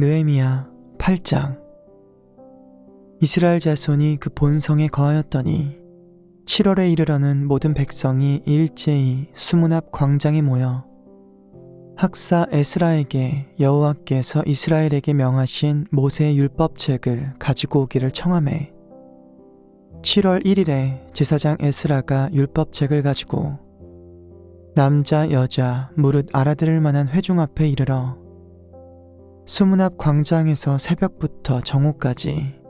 느헤미야 8장. 이스라엘 자손이 그 본성에 거하였더니 7월에 이르러는 모든 백성이 일제히 수문 앞 광장에 모여 학사 에스라에게 여호와께서 이스라엘에게 명하신 모세의 율법책을 가지고 오기를 청하매 7월 1일에 제사장 에스라가 율법책을 가지고 남자 여자 무릇 알아들을 만한 회중 앞에 이르러 수문 앞 광장에서 새벽부터 정오까지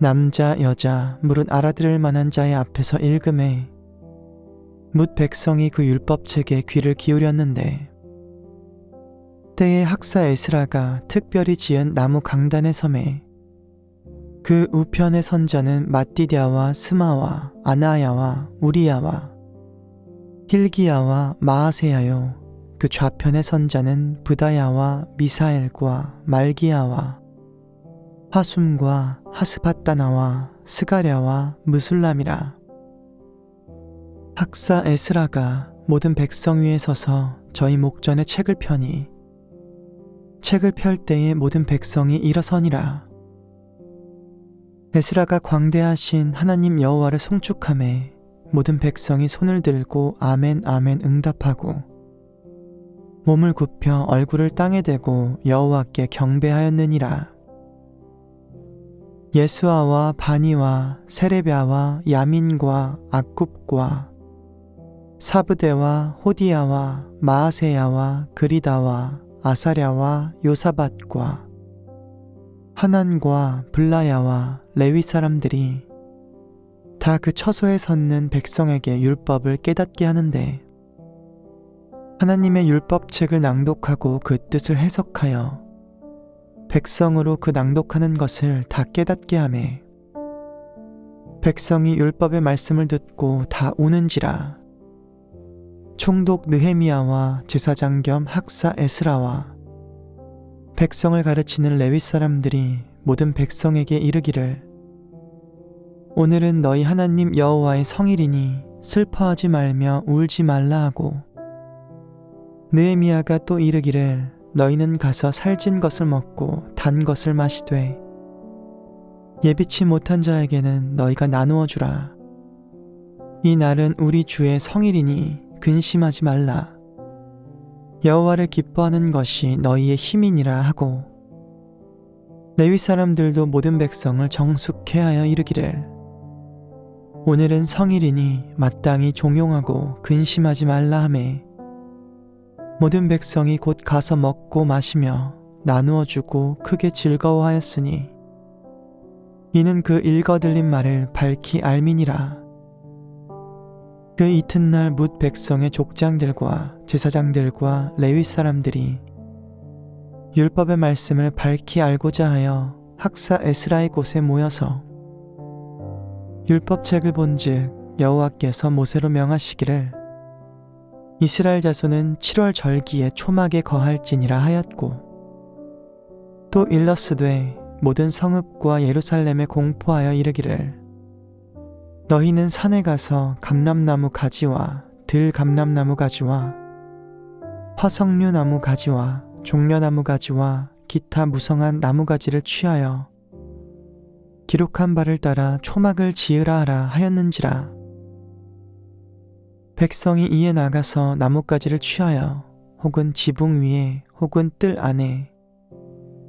남자 여자 무릇 알아들을 만한 자의 앞에서 읽음에 묻 백성이 그 율법책에 귀를 기울였는데 때에 학사 에스라가 특별히 지은 나무 강단의 섬에 그 우편의 선자는 마띠디아와 스마와 아나야와 우리야와 힐기야와 마아세야요 그 좌편의 선자는 부다야와 미사엘과 말기야와 하숨과 하스바따나와 스가랴와 무술람이라. 학사 에스라가 모든 백성 위에 서서 저희 목전에 책을 펴니 책을 펼 때에 모든 백성이 일어서니라. 에스라가 광대하신 하나님 여호와를 송축함에 모든 백성이 손을 들고 아멘 아멘 응답하고 몸을 굽혀 얼굴을 땅에 대고 여호와께 경배하였느니라. 예수아와 바니와 세레비아와 야민과 악굽과 사브데와 호디야와 마아세야와 그리다와 아사랴와 요사밭과 하난과 블라야와 레위 사람들이 다 그 처소에 섰는 백성에게 율법을 깨닫게 하는데 하나님의 율법책을 낭독하고 그 뜻을 해석하여 백성으로 그 낭독하는 것을 다 깨닫게 하매 백성이 율법의 말씀을 듣고 다 우는지라. 총독 느헤미야와 제사장 겸 학사 에스라와 백성을 가르치는 레위 사람들이 모든 백성에게 이르기를 오늘은 너희 하나님 여호와의 성일이니 슬퍼하지 말며 울지 말라 하고 느헤미야가 또 이르기를 너희는 가서 살찐 것을 먹고 단 것을 마시되 예비치 못한 자에게는 너희가 나누어 주라. 이 날은 우리 주의 성일이니 근심하지 말라. 여호와를 기뻐하는 것이 너희의 힘이니라 하고 레위 사람들도 모든 백성을 정숙해 하여 이르기를 오늘은 성일이니 마땅히 종용하고 근심하지 말라 하매 모든 백성이 곧 가서 먹고 마시며 나누어 주고 크게 즐거워하였으니 이는 그 읽어들린 말을 밝히 알미니라. 그 이튿날 뭇 백성의 족장들과 제사장들과 레위 사람들이 율법의 말씀을 밝히 알고자 하여 학사 에스라의 곳에 모여서 율법책을 본즉 여호와께서 모세로 명하시기를 이스라엘 자손은 7월 절기에 초막에 거할지니라 하였고 또 일러스되 모든 성읍과 예루살렘에 공포하여 이르기를 너희는 산에 가서 감람나무 가지와 들 감람나무 가지와 화석류 나무 가지와 종려나무 가지와 기타 무성한 나무 가지를 취하여 기록한 바를 따라 초막을 지으라 하라 하였는지라 백성이 이에 나가서 나뭇가지를 취하여 혹은 지붕 위에 혹은 뜰 안에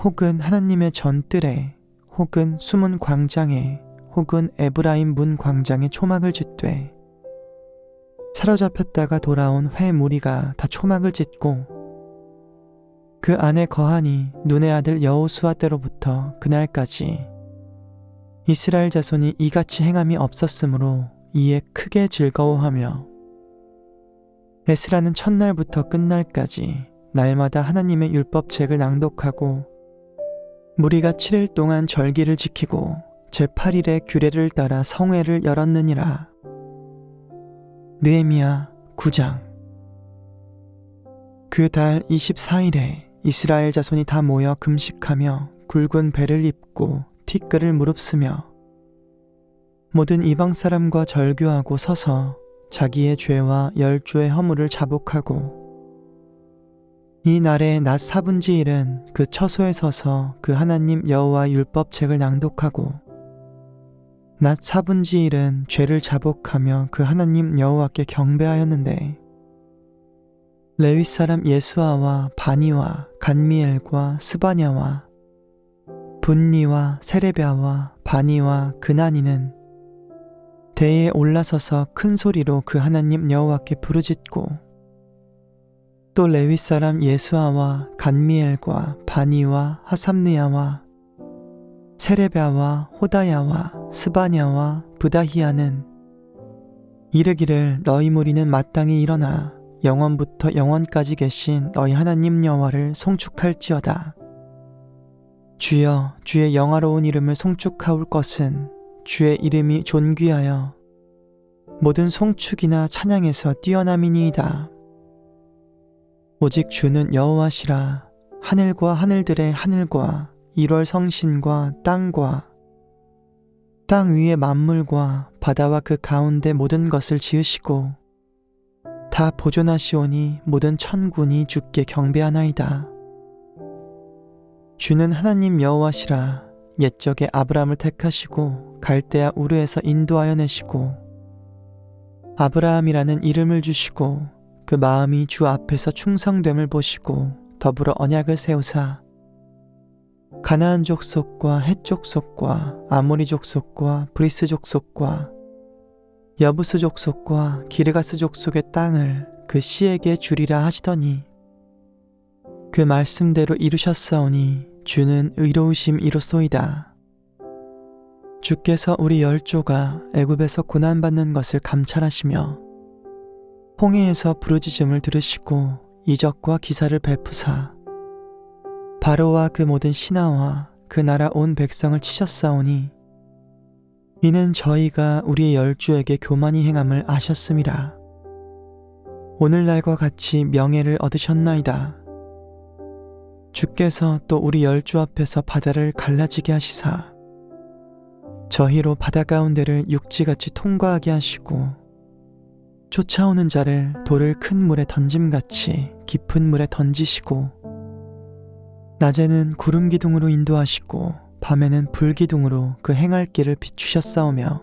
혹은 하나님의 전뜰에 혹은 숨은 광장에 혹은 에브라임 문 광장에 초막을 짓되 사로잡혔다가 돌아온 회 무리가 다 초막을 짓고 그 안에 거하니 눈의 아들 여호수아 때로부터 그날까지 이스라엘 자손이 이같이 행함이 없었으므로 이에 크게 즐거워하며 에스라는 첫날부터 끝날까지 날마다 하나님의 율법책을 낭독하고 무리가 7일 동안 절기를 지키고 제8일에 규례를 따라 성회를 열었느니라. 느헤미야 9장 그 달 24일에 이스라엘 자손이 다 모여 금식하며 굵은 배를 입고 티끌을 무릅쓰며 모든 이방 사람과 절교하고 서서 자기의 죄와 열조의 허물을 자복하고 이 날에 낮 사분지일은 그 처소에 서서 그 하나님 여호와 율법책을 낭독하고 낮 사분지일은 죄를 자복하며 그 하나님 여호와께 경배하였는데 레위 사람 예수아와 바니와 간미엘과 스바냐와 분니와 세레비아와 바니와 그나니는 대에 올라서서 큰 소리로 그 하나님 여호와께 부르짖고 또 레위 사람 예수아와 간미엘과 바니와 하삼느야와 세레베아와 호다야와 스바냐와 부다히야는 이르기를 너희 무리는 마땅히 일어나 영원부터 영원까지 계신 너희 하나님 여호와를 송축할지어다. 주여 주의 영화로운 이름을 송축하올 것은 주의 이름이 존귀하여 모든 송축이나 찬양에서 뛰어남이니이다. 오직 주는 여호와시라 하늘과 하늘들의 하늘과 일월 성신과 땅과 땅 위의 만물과 바다와 그 가운데 모든 것을 지으시고 다 보존하시오니 모든 천군이 주께 경배하나이다. 주는 하나님 여호와시라 옛적에 아브라함을 택하시고 갈대아 우르에서 인도하여 내시고 아브라함이라는 이름을 주시고 그 마음이 주 앞에서 충성됨을 보시고 더불어 언약을 세우사 가나안 족속과 헷 족속과 아모리 족속과 브리스 족속과 여부스 족속과 기르가스 족속의 땅을 그 씨에게 주리라 하시더니 그 말씀대로 이루셨사오니 주는 의로우심 이로소이다. 주께서 우리 열조가 애굽에서 고난받는 것을 감찰하시며 홍해에서 부르짖음을 들으시고 이적과 기사를 베푸사 바로와 그 모든 신하와 그 나라 온 백성을 치셨사오니 이는 저희가 우리의 열주에게 교만히 행함을 아셨음이라 오늘날과 같이 명예를 얻으셨나이다 주께서 또 우리 열주 앞에서 바다를 갈라지게 하시사. 저희로 바다 가운데를 육지같이 통과하게 하시고 쫓아오는 자를 돌을 큰 물에 던짐같이 깊은 물에 던지시고 낮에는 구름 기둥으로 인도하시고 밤에는 불 기둥으로 그 행할 길을 비추셨사오며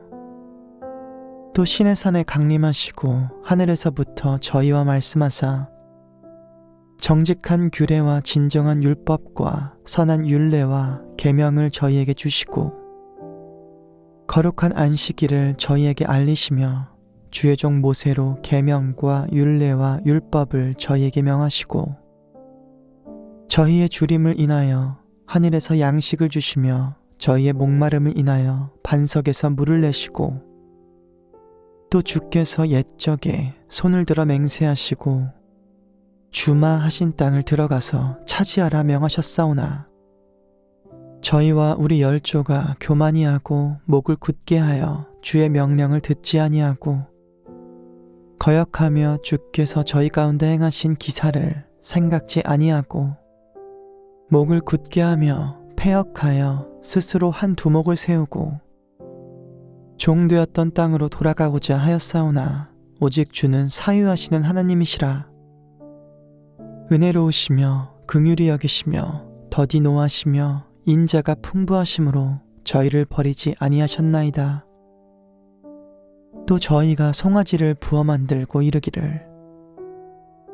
또 신의 산에 강림하시고 하늘에서부터 저희와 말씀하사 정직한 규례와 진정한 율법과 선한 율례와 계명을 저희에게 주시고 거룩한 안식일을 저희에게 알리시며 주의 종 모세로 계명과 율례와 율법을 저희에게 명하시고 저희의 주림을 인하여 하늘에서 양식을 주시며 저희의 목마름을 인하여 반석에서 물을 내시고 또 주께서 옛적에 손을 들어 맹세하시고 주마 하신 땅을 들어가서 차지하라 명하셨사오나. 저희와 우리 열조가 교만히 하고 목을 굳게 하여 주의 명령을 듣지 아니하고 거역하며 주께서 저희 가운데 행하신 기사를 생각지 아니하고 목을 굳게 하며 폐역하여 스스로 한 두목을 세우고 종되었던 땅으로 돌아가고자 하였사오나 오직 주는 사유하시는 하나님이시라 은혜로우시며 긍휼히 여기시며 더디 노하시며 인자가 풍부하심으로 저희를 버리지 아니하셨나이다. 또 저희가 송아지를 부어 만들고 이르기를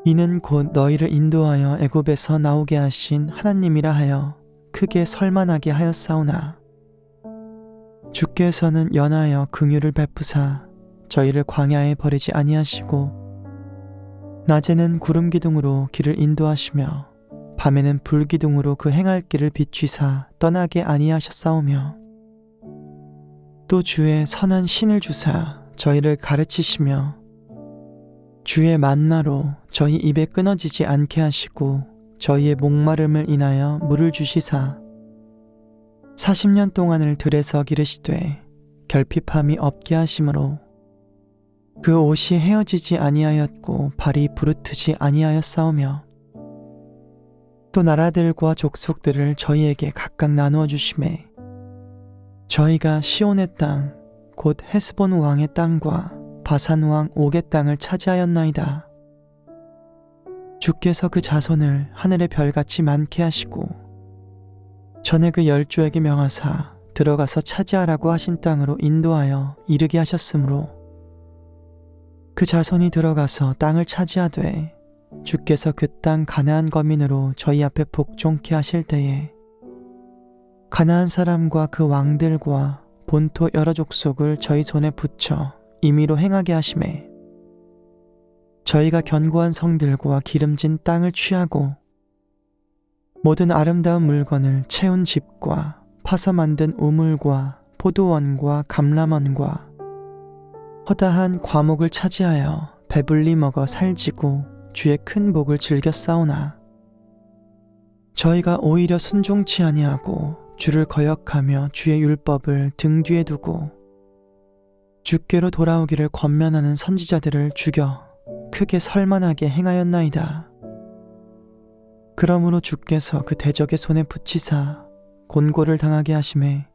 이는 곧 너희를 인도하여 애굽에서 나오게 하신 하나님이라 하여 크게 설만하게 하였사오나 주께서는 연하여 긍휼을 베푸사 저희를 광야에 버리지 아니하시고 낮에는 구름 기둥으로 길을 인도하시며 밤에는 불 기둥으로 그 행할 길을 비추사 떠나게 아니하셨사오며 또 주의 선한 신을 주사 저희를 가르치시며 주의 만나로 저희 입에 끊어지지 않게 하시고 저희의 목마름을 인하여 물을 주시사 40년 동안을 들에서 기르시되 결핍함이 없게 하심으로 그 옷이 헤어지지 아니하였고 발이 부르트지 아니하였사오며 또 나라들과 족속들을 저희에게 각각 나누어 주심에 저희가 시온의 땅 곧 헤스본 왕의 땅과 바산 왕 옥의 땅을 차지하였나이다. 주께서 그 자손을 하늘의 별같이 많게 하시고 전에 그 열조에게 명하사 들어가서 차지하라고 하신 땅으로 인도하여 이르게 하셨으므로 그 자손이 들어가서 땅을 차지하되 주께서 그 땅 가나안 거민으로 저희 앞에 복종케 하실 때에 가나안 사람과 그 왕들과 본토 여러 족속을 저희 손에 붙여 임의로 행하게 하심에 저희가 견고한 성들과 기름진 땅을 취하고 모든 아름다운 물건을 채운 집과 파서 만든 우물과 포도원과 감람원과 허다한 과목을 차지하여 배불리 먹어 살지고 주의 큰 복을 즐겨 싸우나 저희가 오히려 순종치 아니하고 주를 거역하며 주의 율법을 등 뒤에 두고 주께로 돌아오기를 권면하는 선지자들을 죽여 크게 설만하게 행하였나이다. 그러므로 주께서 그 대적의 손에 붙이사 곤고를 당하게 하심에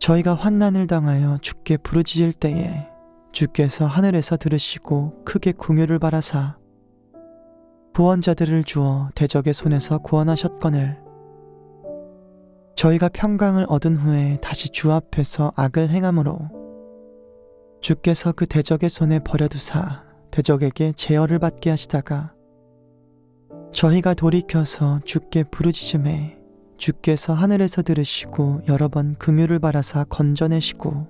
저희가 환난을 당하여 주께 부르짖을 때에 주께서 하늘에서 들으시고 크게 궁유를 바라사 구원자들을 주어 대적의 손에서 구원하셨거늘 저희가 평강을 얻은 후에 다시 주 앞에서 악을 행함으로 주께서 그 대적의 손에 버려두사 대적에게 제어를 받게 하시다가 저희가 돌이켜서 주께 부르짖음에 주께서 하늘에서 들으시고 여러 번 긍휼을 바라사 건져내시고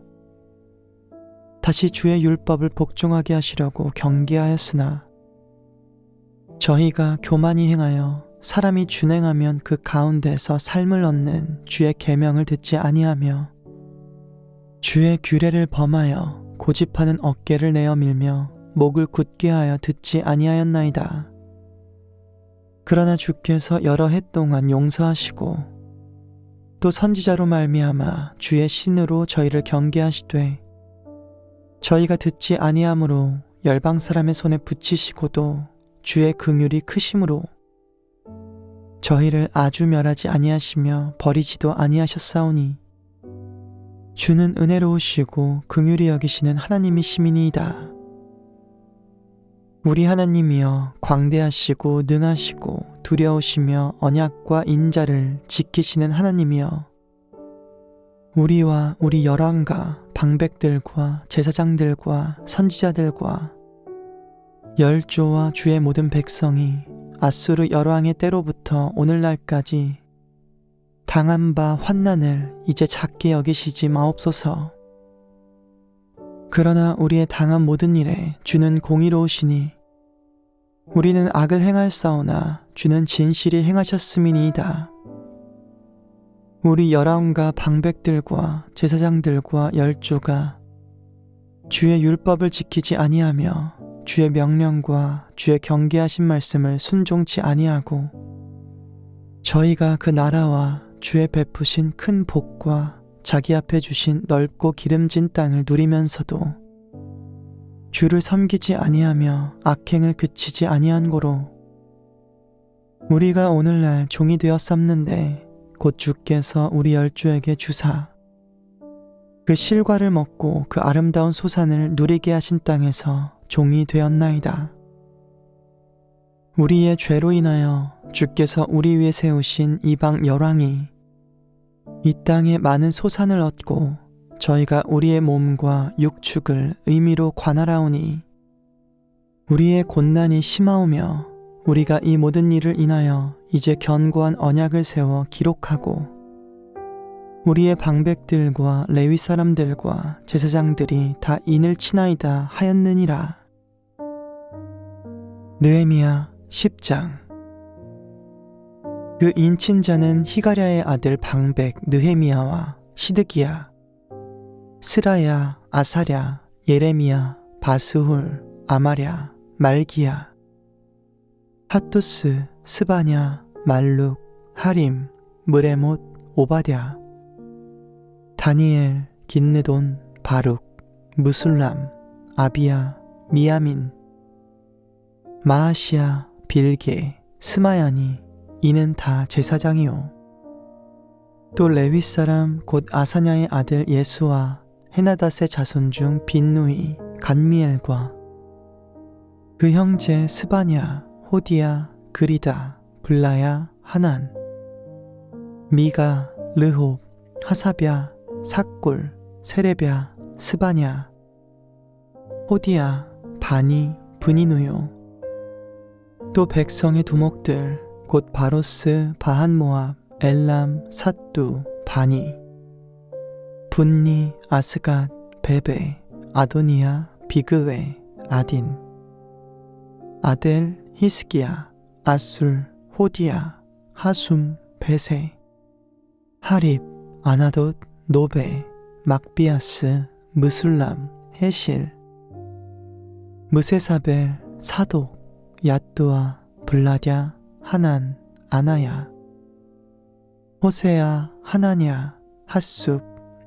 다시 주의 율법을 복종하게 하시려고 경계하였으나 저희가 교만히 행하여 사람이 준행하면 그 가운데서 삶을 얻는 주의 계명을 듣지 아니하며 주의 규례를 범하여 고집하는 어깨를 내어 밀며 목을 굳게 하여 듣지 아니하였나이다. 그러나 주께서 여러 해 동안 용서하시고 또 선지자로 말미암아 주의 신으로 저희를 경계하시되 저희가 듣지 아니하므로 열방 사람의 손에 붙이시고도 주의 긍휼이 크심으로 저희를 아주 멸하지 아니하시며 버리지도 아니하셨사오니 주는 은혜로우시고 긍휼히 여기시는 하나님이 시민이이다. 우리 하나님이여 광대하시고 능하시고 두려우시며 언약과 인자를 지키시는 하나님이여 우리와 우리 열왕과 방백들과 제사장들과 선지자들과 열조와 주의 모든 백성이 아수르 열왕의 때로부터 오늘날까지 당한 바 환난을 이제 작게 여기시지 마옵소서. 그러나 우리의 당한 모든 일에 주는 공의로우시니 우리는 악을 행하였사오나 주는 진실이 행하셨음이니이다. 우리 열아움과 방백들과 제사장들과 열조가 주의 율법을 지키지 아니하며 주의 명령과 주의 경계하신 말씀을 순종치 아니하고 저희가 그 나라와 주의 베푸신 큰 복과 자기 앞에 주신 넓고 기름진 땅을 누리면서도 주를 섬기지 아니하며 악행을 그치지 아니한 고로 우리가 오늘날 종이 되었삼는데 곧 주께서 우리 열주에게 주사 그 실과를 먹고 그 아름다운 소산을 누리게 하신 땅에서 종이 되었나이다. 우리의 죄로 인하여 주께서 우리 위에 세우신 이방 열왕이 이 땅에 많은 소산을 얻고 저희가 우리의 몸과 육축을 의미로 관할하오니 우리의 곤난이 심하오며 우리가 이 모든 일을 인하여 이제 견고한 언약을 세워 기록하고 우리의 방백들과 레위 사람들과 제사장들이 다 인을 치나이다 하였느니라. 느헤미야 10장 그 인친자는 히가랴의 아들 방백 느헤미야와 시드기야 스라야 아사랴 예레미야 바스훌 아마랴 말기야 핫투스 스바냐 말룩 하림 무레못 오바댜 다니엘 긴느돈 바룩 무술람 아비야 미야민 마아시아 빌게 스마야니 이는 다 제사장이요 또 레위 사람 곧 아사냐의 아들 예수와 헤나닷의 자손 중 빈누이 간미엘과 그 형제 스바냐 호디야, 그리다, 블라야, 하난, 미가, 르홉, 하사랴, 삭골, 세레랴, 스바냐, 호디야, 바니, 브니누요. 또 백성의 두목들, 곧 바로스, 바한모압, 엘람, 삿두, 바니, 분니, 아스갓, 베베, 아도니아, 비그웨, 아딘, 아델, 히스기야, 아술, 호디야, 하숨, 베세, 하립, 아나돗, 노베, 막비아스, 무술람, 헤실, 무세사벨, 사독, 야뚜아, 블라랴, 하난, 아나야, 호세야, 하나냐, 핫숲,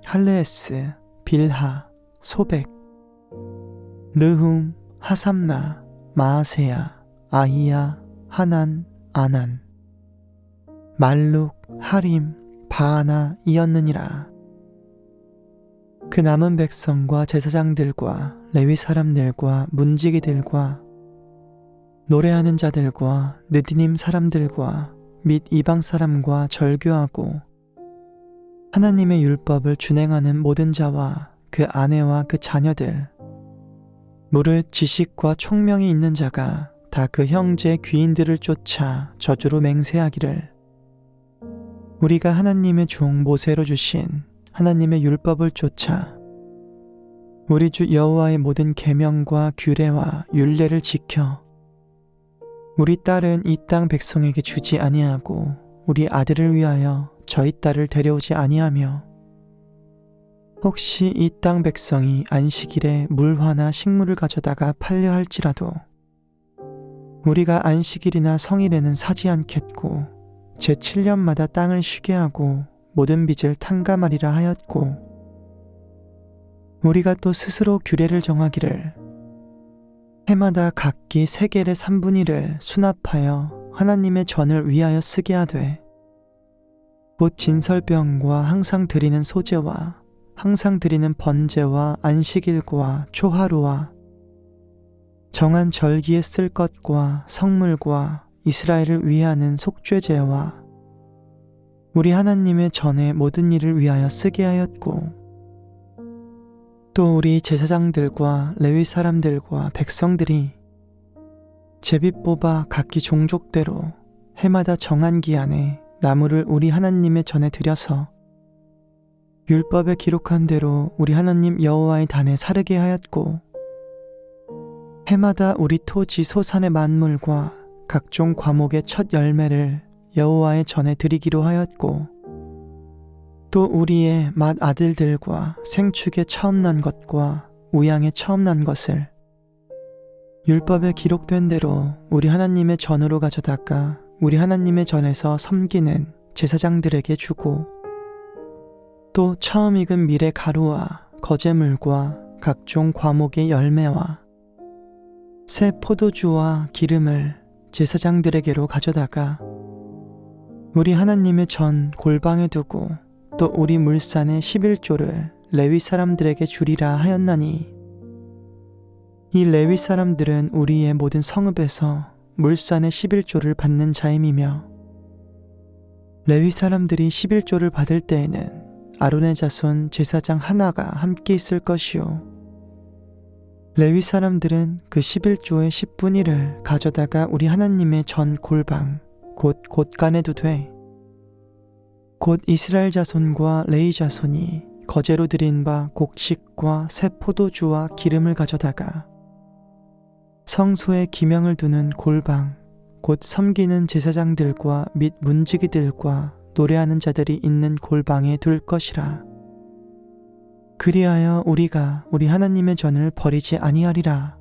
할레에스, 빌하, 소백, 르훔, 하삼나, 마아세야, 아히야, 하난, 아난, 말룩, 하림, 바하나 이었느니라. 그 남은 백성과 제사장들과 레위 사람들과 문지기들과 노래하는 자들과 느디님 사람들과 및 이방 사람과 절교하고 하나님의 율법을 준행하는 모든 자와 그 아내와 그 자녀들 무릇 지식과 총명이 있는 자가 다 그 형제 귀인들을 쫓아 저주로 맹세하기를. 우리가 하나님의 종 모세로 주신 하나님의 율법을 쫓아 우리 주 여호와의 모든 계명과 규례와 율례를 지켜 우리 딸은 이 땅 백성에게 주지 아니하고 우리 아들을 위하여 저희 딸을 데려오지 아니하며 혹시 이 땅 백성이 안식일에 물화나 식물을 가져다가 팔려 할지라도 우리가 안식일이나 성일에는 사지 않겠고 제 7년마다 땅을 쉬게 하고 모든 빚을 탕감하리라 하였고 우리가 또 스스로 규례를 정하기를 해마다 각기 세겔의 3분의 1을 수납하여 하나님의 전을 위하여 쓰게 하되 곧 진설병과 항상 드리는 소제와 항상 드리는 번제와 안식일과 초하루와 정한 절기에 쓸 것과 성물과 이스라엘을 위하는 속죄제와 우리 하나님의 전의 모든 일을 위하여 쓰게 하였고 또 우리 제사장들과 레위 사람들과 백성들이 제비 뽑아 각기 종족대로 해마다 정한 기한에 나무를 우리 하나님의 전에 들여서 율법에 기록한 대로 우리 하나님 여호와의 단에 사르게 하였고 해마다 우리 토지 소산의 만물과 각종 과목의 첫 열매를 여호와의 전에 드리기로 하였고 또 우리의 맏 아들들과 생축에 처음 난 것과 우양에 처음 난 것을 율법에 기록된 대로 우리 하나님의 전으로 가져다가 우리 하나님의 전에서 섬기는 제사장들에게 주고 또 처음 익은 밀의 가루와 거제물과 각종 과목의 열매와 새 포도주와 기름을 제사장들에게로 가져다가 우리 하나님의 전 골방에 두고 또 우리 물산의 11조를 레위 사람들에게 주리라 하였나니. 이 레위 사람들은 우리의 모든 성읍에서 물산의 11조를 받는 자임이며 레위 사람들이 11조를 받을 때에는 아론의 자손 제사장 하나가 함께 있을 것이요. 레위 사람들은 그 11조의 10분의 1을 가져다가 우리 하나님의 전 골방 곧 곳간에 두되 곧 이스라엘 자손과 레이 자손이 거제로 드린 바 곡식과 새 포도주와 기름을 가져다가 성소에 기명을 두는 골방 곧 섬기는 제사장들과 및 문지기들과 노래하는 자들이 있는 골방에 둘 것이라. 그리하여 우리가 우리 하나님의 전을 버리지 아니하리라